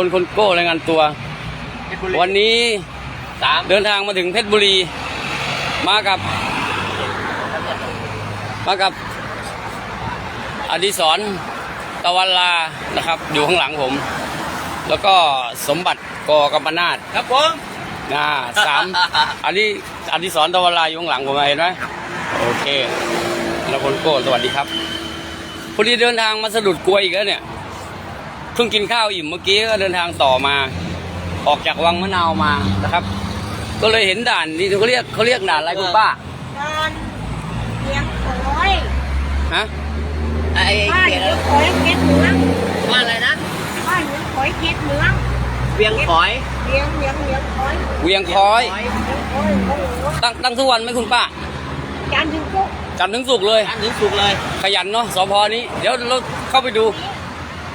คนคนโก้รายงานตัว วันนี้เดินทางมาถึงเพชรบุรี มากับ มากับอดิศรตะวันลานะครับ อยู่ข้างหลังผม แล้วก็สมบัติกอกำปนาตครับผมนะสามอันนี้อดิศรตะวันลาอยู่ข้างหลังผมเห็นไหมโอเคแล้วคนโก้สวัสดีครับพอดีเดินทางมาสะดุดกลวยอีกแล้วเนี่ย เพิ่งกินข้าวอิ่มเมื่อกี้ก็เดินทางต่อมา ออกจากวังมะนาวมานะครับ ก็เลยเห็นด่านนี่เขาเรียกเขาเรียกด่านอะไรคุณป้าการเลี้ยงหอยฮะไอ้บ้านเกียเลี้ยงหอยเก็ดเมืองว่าอะไรนะบ้านเลี้ยงหอยเก็ดเมืองเวียงฝอยเลี้ยงเลี้ยงเลี้ยงหอยเวียงคอยเลี้ยงหอยโอ้โหตั้งตั้งทุกวันไหมคุณป้าจานถึงปุ๊บจันทร์ถึงสุกร์เลยอันถึงสุกเลย ขยันเนาะสพนี้ เดี๋ยวเราเข้าไปดู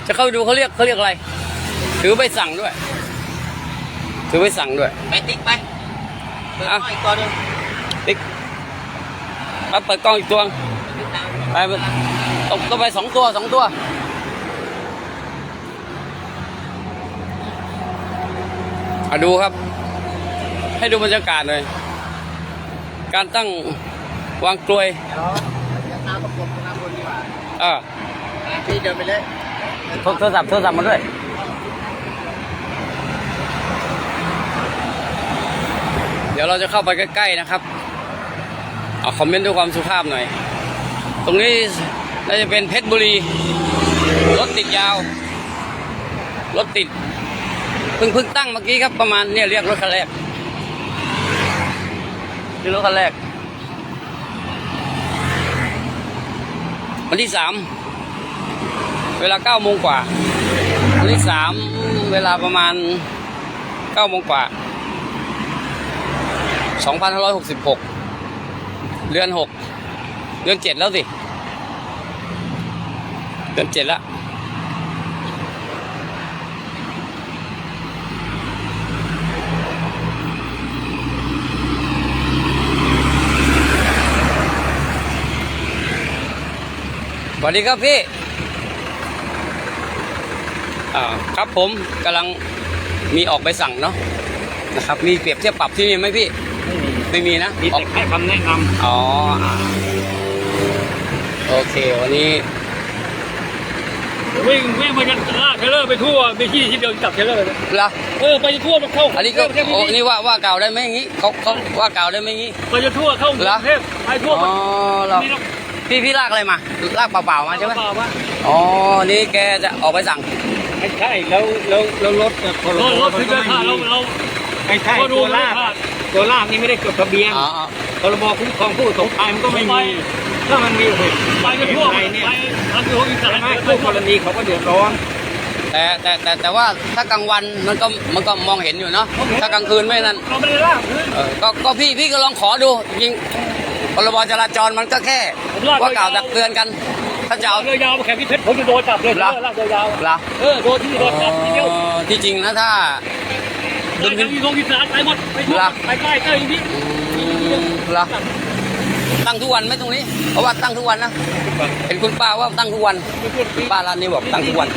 จะเข้าไปดูเขาเรียกเขาเรียกอะไร ถือไปสั่งด้วย ถือไปสั่งด้วย ไปติ๊กไปเปิดอะห้อยก่อนหนึงติ๊กครับเปิดกล้องอีกตัว ติ๊กตาม ไปไปตกตัวไปสองตัวสองตัวมาดูครับ ให้ดูบรรยากาศหน่อย การตั้งวางกลวยเดี๋ยวเดี๋ยวตามประกบตามบนดีกว่าเออพี่เดินไปเลย โทรโทรศัพท์โทรศัพท์มาด้วยเดี๋ยวเราจะเข้าไปใกล้ๆนะครับเอาคอมเมนต์ด้วยความสุภาพหน่อย ตรงนี้น่าจะเป็นเพชรบุรี รถติดยาว รถติดเพิ่งเพิ่งตั้งเมื่อกี้ครับประมาณเนี่ยเรียกรถคันแรกนี่รถคันแรกวันที่สาม เวลาเก้าโมงกว่าวันที่สามเวลาประมาณเก้าโมงกว่าสองพันห้าร้อยหกสิบหกเดือนหกเดือนเจ็ดแล้วสิ เดือนเจ็ดแล้วสวัสดีครับพี่ ครับผมกำลังมีออกไปสั่งเนาะนะครับ มีเปรียบเทียบปรับที่นี่ไหมพี่ ไม่มีนะมีอแต่อกให้คำแนะนอ๋ออ่าโอเควันนี้ำวิ่งวิ่งไปกันลากเทรลเลอร์ไปทั่วไปที่ที่เดียวจับเทรลเลอร์เลยละเออไปทั่วมันเข้าอันนี้ก็ประเทศโอ้นี้นี่ว่าว่าเก่าได้ไหมอย่างงี้เขาเขาว่าเก่าได้ไหมอย่างงี้ไปจะทั่วเข้ากรุเหรองเทพไปทั่วอ๋อเหรอนี่เราพี่พี่ลากอะไรมาลากเปล่าๆมาใช่ไหมเปล่าว่าอ๋อนี่แกจะออกไปสั่ง ไม่ใช่แล้วแล้วแล้วรถพลรถรถคือจะขาดเราเรา ไม่ใช่ก็ดูตัวลากขาดตัวลากนี่ไม่ได้จดทะเบียนอ๋ออ๋อพรบคุ้มครองผู้สงครามมันก็ไม่ไปมีถ้ามันมีเหตุไปกันทั่วอะไรไปเนี่ยทางทั่วอีสานใช่ไหมไปคู่กทั่วรณีเขาก็เดือดร้อน แต่แต่แต่แต่ว่าถ้ากลางวันมันก็มันก็มองเห็นอยู่เนาะถ้ากลางคืนไม่นั่นเราไม่ได้ลากพื้น เออก็ก็พี่พี่ก็ลองขอดูจริงพรบจราจรมันก็แค่ผมลากว่ากล่าวตักเตือนกัน ถ้าจะเอาเรือยาวมาแข่งที่เพชรผมจะโดนจับเลยเหรอ ลากเรือยาวละเออโดนที่โดนจับทีเดียวที่จริงนะถ้าไปทางที่ทงอีสานไปหมดไปทั่วเหรอ ไปใกล้ใกล้ที่ละตั้งทุกวันไหมตรงนี้เพราะว่าตั้งทุกวันนะเห็นคุณป้าว่าตั้งทุกวันป้าร้านนี้บอกตั้งทุกวัน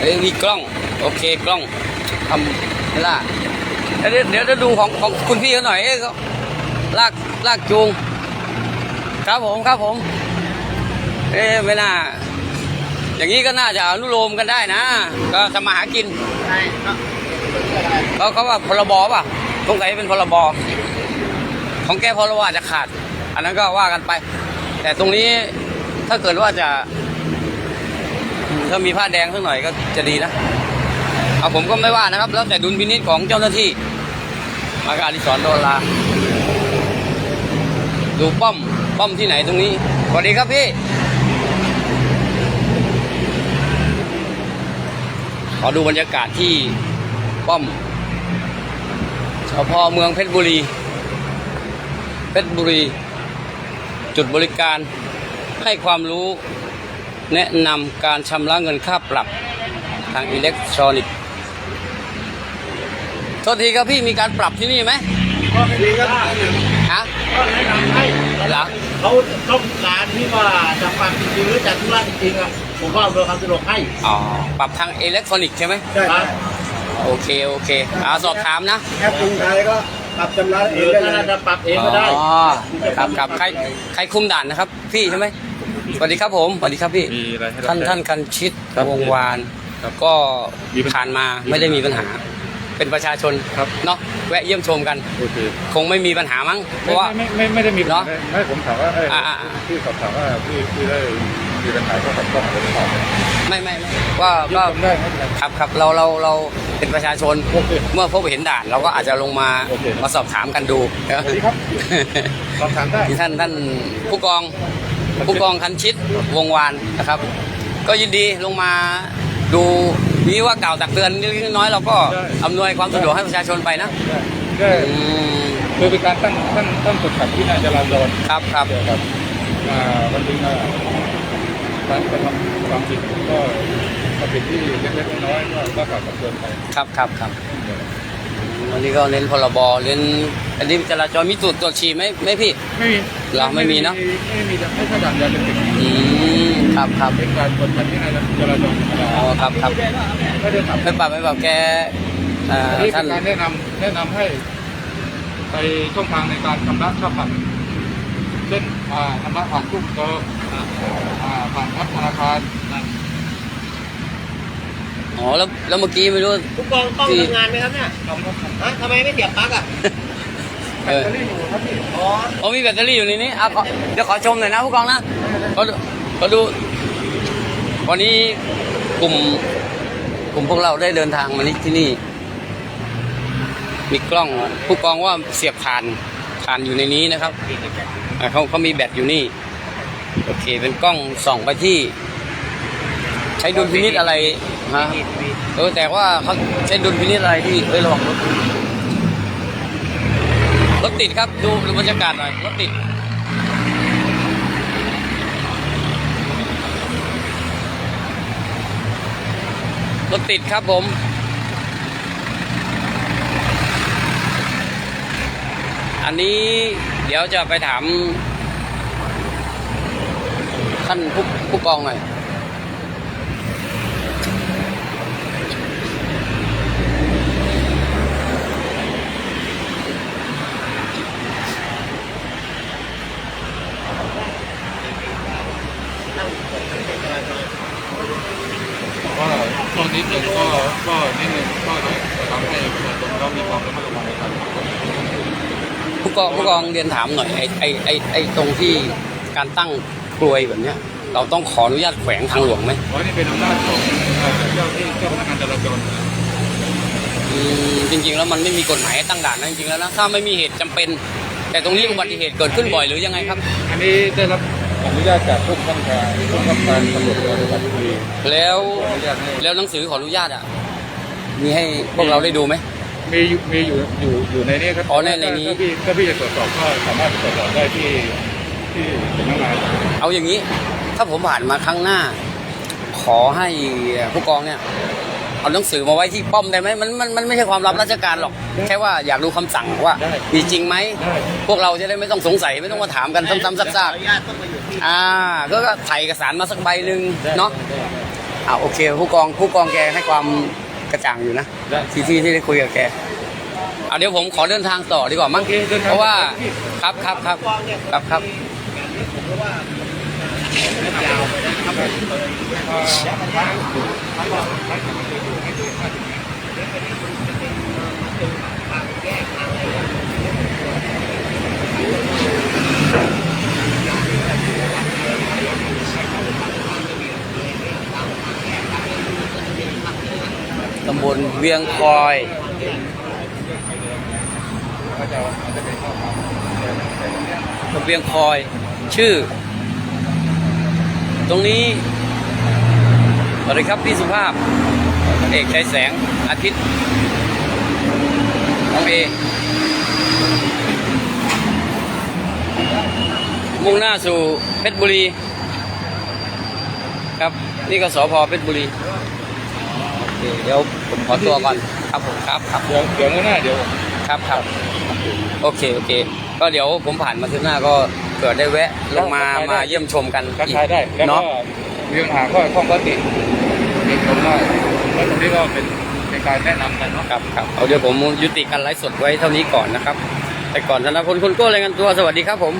เอ้ยมีกล้อง โอเคกล้องทำเวลาเดี๋ยวเดี๋ยวเดี๋ยวดูของของคุณพี่เขาหน่อยเอ้ยเขาลากลากจูง ครับผมครับผม เอ๊ะไม่น่า อย่างนี้ก็น่าจะอนุโลมกันได้นะ ก็ทำมาหากินใช่ก็เขาเขาว่าพรบป่ะสงสัยเป็นพรบของแกพรบอาจจะขาด อันนั้นก็ว่ากันไป แต่ตรงนี้ถ้าเกิดว่าจะอืมถ้ามีผ้าแดงสักหน่อยก็จะดีนะเอาผมก็ไม่ว่านะครับ แล้วแต่ดุลพินิจของเจ้าหน้าที่ มากบอาดิสรโดนลาดูป้อม ป้อมที่ไหนตรงนี้สวัสดีครับพี่ ขอดูบรรยากาศที่ป้อมสพเมืองเพชรบุรี เพชรบุรี จุดบริการให้ความรู้แนะนำการชำระเงินค่าปรับทางอิเล็กทรอนิกส์โทษทีครับพี่มีการปรับที่นี่ไหมดีครับ ฮะก็แนะนำให้เหรอเขาต้องการที่ว่าจะฟังจริงๆหรือจะธุระจริงๆอะผมก็อำนวยความสะดวกให้อ๋อปรับทางอิเล็กทรอนิกส์ใช่ไหมครับโอเคโอเคอ่าสอบถามนะแค่กรุงไทยก็ปรับจำระหเอรืงอได้ถ้าเลยจะปรับเองก็ได้อ๋อครับครับใครใครคุมด่านนะครับ พี่ใช่ไหมสวัสดีครับผมสวัสดีครับพี่ มีอะไรให้เราท่านท่านคันชิตครับวงวาน ครับก็มีปัญหา ผ่านมาไม่ได้มีปัญหา เป็นประชาชนครับเนาะแวะเยี่ยมชมกันโอเคคงไม่มีปัญหามั้งเพไม่ราะว่า ไม่ไม่ไม่ได้มีปัญหาเนอะไม่ผมถามว่าเอ้ยอ่าอ่าอ่าพี่สอบถามว่าพี่พี่ได้มีปัญหาก็กับกล้องอะไรหรือเปล่าไม่ไม่ไม่ก็ยึดก็ทำได้ไม่เป็นไร ครับครับเราเราเราเป็นประชาชนโอเคเมื่อพบเห็นด่าน เราก็อาจจะลงมาโอเค มาสอบถามกันดูสวัสดีครับสอบถามได้ ที่ท่านท่านผู้กองผู้กองคันชิตวงวานนะครับ ก็ยินดีลงมาดู นี่ว่ากล่าวตักเตือนเล็กๆน้อยๆเราก็อำนวยความสะดวกให้ประชาชนไปนะได้อืมคือเป็นการตั้งตั้งตั้งกฎขับที่น่าจะราจรครับครับ เกี่ยวกับอ่าวันนี้ก็การกระทำความผิดก็ก็เป็นที่เล็กๆน้อยๆก็ก็กล่าวตักเตือนไป ครับครับครับวันนี้ก็เน้นพรบเน้นอันนี้จราจรมีตรวจตรวจฉี่ไหมไหมพี่ ไม่มีเหรอไม่มีเนอะ ไม่มีไม่ใช่ด่านยาเสพติดอืม ครับครับเป็นการกดขันที่น่าจะจราจรธรรมดาอ๋อครับครับไม่ได้ทำไม่ปรับไม่ปรับแกเอ่อนี่เป็ท่านนการแนะนำแนะนำให้ ไปช่องทางในการชำระค่าปรับเช่นอ่าชำระผ่านตู้เติมอ่าผ่านแอปธนาคารอ๋อแล้วแล้วเมื่อกี้ไม่รู้ผู้กองต้องที่ทำงานไหมครับเนี่ยทำรถขับฮะทำไมไม่เสียบปลั๊กอะเออแบตเตอรี่อยู่ครับพี่อ๋อโอ้มีแบตเตอรี่อยู่ในนี้อะขอเดี๋ยวขอชมหน่อยนะผู้กองนะ ก็ดู วันนี้กลุ่มกลุ่มพวกเราได้เดินทางมานี่ที่นี่ มีกล้องผู้กองว่าเสียบผ่านผ่านอยู่ในนี้นะครับเขาเขามีแบตอยู่นี่ โอเค เป็นกล้องส่องไปที่ ใช้ดุลพินิษอะไรฮะเออแต่ว่าเขาใช้ดุลพินิษอะไรที่เอ้ยระวังรถรถติดครับดูดูบรรยากาศหน่อยรถติด รถติดครับผม อันนี้เดี๋ยวจะไปถามท่านผู้ผู้กองหน่อย ก็ช่วงนี้หนึ่ง ก็ก็นิดนึงก็ทำให้ประชาชนเขามีความระมัดระวังในการขับรถผู้กองผู้กองเรียนถามหน่อยไอ้ไอ้ไอ้ไอ้ตรงที่การตั้งกลวยแบบเนี้ย เราต้องขออนุญาตแขวงทางหลวงไหมเพราะนี่เป็นอำนาจของเอ่อเจ้าที่เจ้าพนักงานจราจรอืมจริง ๆ แล้วมันไม่มีกฎหมายให้ตั้งด่านนะจริงๆแล้วนะถ้าไม่มีเหตุจำเป็น แต่ตรงนี้อุบัติเหตุเกิดขึ้นบ่อยหรือยังไงครับ อันนี้ได้รับอนุญาตจากผู้บังคับการผู้บังคับการตำรวจจังหวัดบุรีแล้วอนุญาตให้ แล้วหนังสือขออนุญาตอะ มีให้พวกเราได้ดูไหม มีอยู่มีอยู่อยู่อยู่ในนี้ครับอ๋อในในนี้ ถ้าพี่ถ้าพี่จะตรวจสอบก็สามารถตรวจสอบได้ที่ที่สำนักงานเอาอย่างนี้ ถ้าผมผ่านมาครั้งหน้า ขอให้ผู้กองเนี่ย เอาหนังสือมาไว้ที่ป้อมได้ไหมมันมันมันไม่ใช่ความลับราชการหรอก แค่ว่าอยากดูคำสั่งว่า มีจริงไหมได้พวกเราจะได้ไม่ต้องสงสัยไม่ต้องมาถามกันซ้ำๆซากขออนุญาตต้องมาอยู่ที่ๆอ่าก็ก็ถ่ายเอกสารมาสักใบหนึ่งเนาะอ่าโอเค ผู้กองผู้กองแกให้ความ กระจ่างอยู่นะได้ที่ที่ที่ได้คุยกับแกเอาเดี๋ยวผมขอเดินทางต่อดีกว่ามั้งโอเคเดินทางเพราะว่าต่อพี่ครับครับครับครับครับยาวไปนะครับ ตำบลเวียงคอยเวียงคอย ชื่อ ตรงนี้สวัสดีครับ พี่สุภาพเอกชัยแสงอาทิตย์น้องเอมุ่งหน้าสู่เพชรบุรี ครับ นี่ก็สพเพชรบุรี เคเดี๋ยวผมขอตัวก่อนครับผมครับครับเดี๋ยวเดี๋ยวหน้าเดี๋ยวครับครับโอเคโอเค ก็เดี๋ยวผมผ่านมาที่หน้าก็เกิดได้แวะลงมามาเยี่ยมชมกันทักอีกทายได้แล้วก็เนาะมีปัญหาข้อข้องก็ติดติดผมได้แล้วตรงนี้ก็เป็นเป็นการแนะนำกันเนาะครับครับเอาเดี๋ยวผมยุติการไลฟ์สดไว้เท่านี้ก่อนนะครับ แต่ก่อนธนพลคุณโก้รายงานตัวสวัสดีครับผม